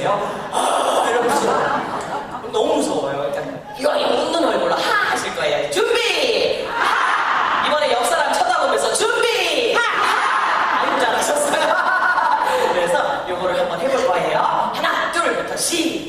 해보세요. 아, 이러면서 너무 무서워요. 그러니까 이거 웃는 얼굴로 하 하실 거예요. 준비. 하! 이번에 옆 사람 쳐다보면서 준비. 하! 하! 아이고 잘하셨어요. 그래서 요거를 한번 해볼 거예요. 하나 둘부터 시작.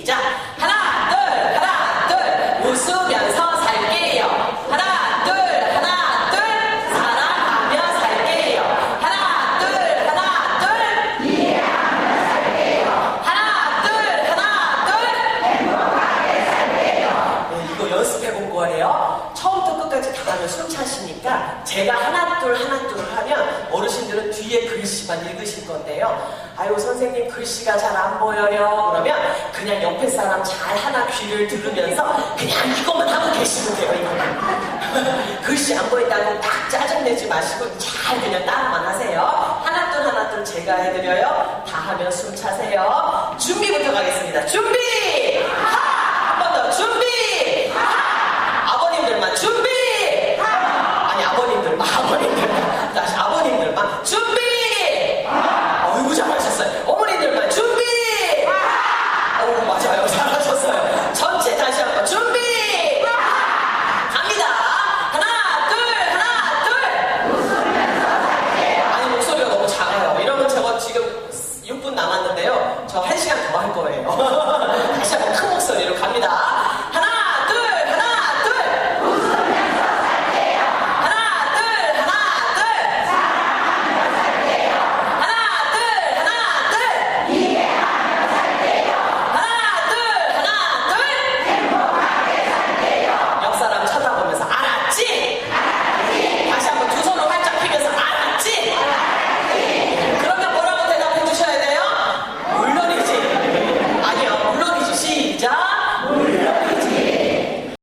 거예요. 처음부터 끝까지 다 하면 숨 차시니까 제가 하나 둘 하나 둘 하면 어르신들은 뒤에 글씨만 읽으실 건데요. 아유 선생님 글씨가 잘 안 보여요. 그러면 그냥 옆에 사람 잘 하나 귀를 들으면서 그냥 이것만 하고 계시면 돼요. 글씨 안 보인다고 딱 짜증내지 마시고 잘 그냥 따라만 하세요. 하나 둘 하나 둘 제가 해드려요. 다 하면 숨 차세요. 준비부터 가겠습니다. 준비! 怖い怖いよ。